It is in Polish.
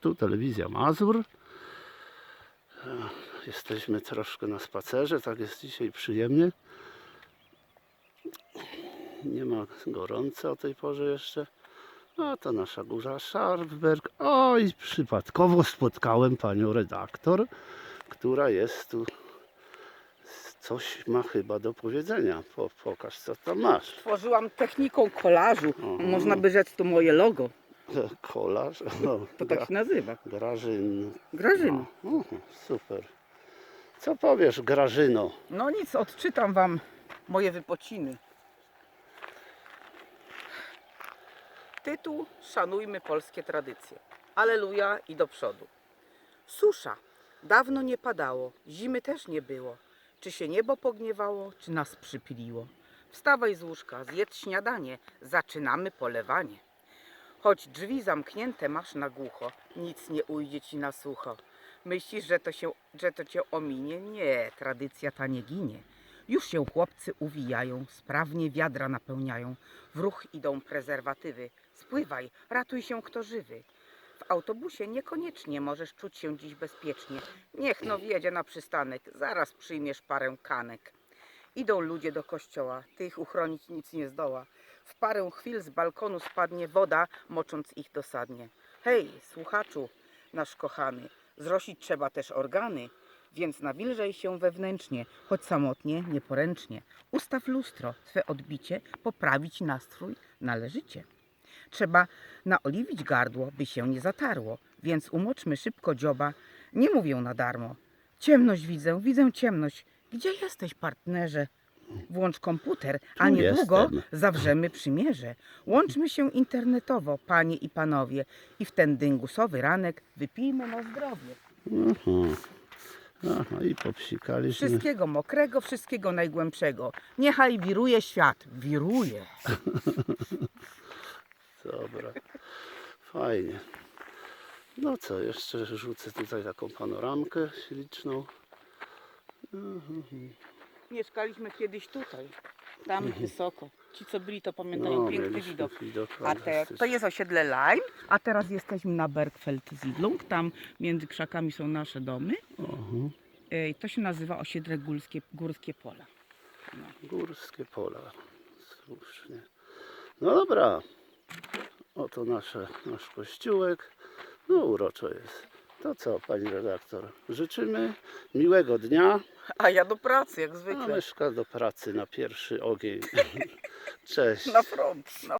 tu telewizja Mazur. Jesteśmy troszkę na spacerze, tak jest dzisiaj przyjemnie. Nie ma gorąco o tej porze jeszcze. A to nasza góra Szarpberg. O i przypadkowo spotkałem panią redaktor, która jest tu. Coś ma chyba do powiedzenia. Po, pokaż co tam masz. Tworzyłam techniką kolażu. Mhm. Można by rzec to moje logo. Kolarz. O, To tak się nazywa. Grażyn. Grażyna. No, super. Co powiesz, Grażyno? No nic, odczytam wam moje wypociny. Tytuł Szanujmy polskie tradycje. Aleluja i do przodu. Susza. Dawno nie padało, zimy też nie było. Czy się niebo pogniewało, czy nas przypiliło? Wstawaj z łóżka, zjedz śniadanie, zaczynamy polewanie. Choć drzwi zamknięte masz na głucho, nic nie ujdzie ci na sucho. Myślisz, że to, się, że to cię ominie? Nie, tradycja ta nie ginie. Już się chłopcy uwijają, sprawnie wiadra napełniają. W ruch idą prezerwatywy. Spływaj, ratuj się kto żywy. W autobusie niekoniecznie możesz czuć się dziś bezpiecznie. Niech no wjedzie na przystanek, zaraz przyjmiesz parę kanek. Idą ludzie do kościoła, ty ich uchronić nic nie zdoła. W parę chwil z balkonu spadnie woda, mocząc ich dosadnie. Hej, słuchaczu, nasz kochany, zrosić trzeba też organy, więc nawilżej się wewnętrznie, choć samotnie, nieporęcznie. Ustaw lustro, swe odbicie, poprawić nastrój należycie. Trzeba naoliwić gardło, by się nie zatarło, więc umoczmy szybko dzioba, nie mówię na darmo. Ciemność widzę, widzę ciemność. Gdzie jesteś, partnerze? Włącz komputer, a Tu niedługo jestem. zawrzemy przymierze. Łączmy się internetowo, panie i panowie, i w ten dyngusowy ranek wypijmy na zdrowie. Aha. Aha, i popsikaliśmy. Wszystkiego mokrego, wszystkiego najgłębszego. Niechaj wiruje świat, wiruje. Dobra. Fajnie. No co, jeszcze rzucę tutaj taką panoramkę śliczną. Mieszkaliśmy kiedyś tutaj, tam wysoko. Ci, co byli, to pamiętają piękny Mhm. No, mieliśmy widok. widok A te, to fantastyczny. jest osiedle Lime, a teraz jesteśmy na Bergfeld-Siedlung. Tam między krzakami są nasze domy. Ej, To się nazywa osiedle Górskie, Górskie Pola. Górskie pola. Słusznie. No dobra. Oto nasze, nasz kościółek. No uroczo jest. To co, pani redaktor? Życzymy miłego dnia. A ja do pracy, jak A zwykle. myszka do pracy na pierwszy ogień. Cześć. Na front. No.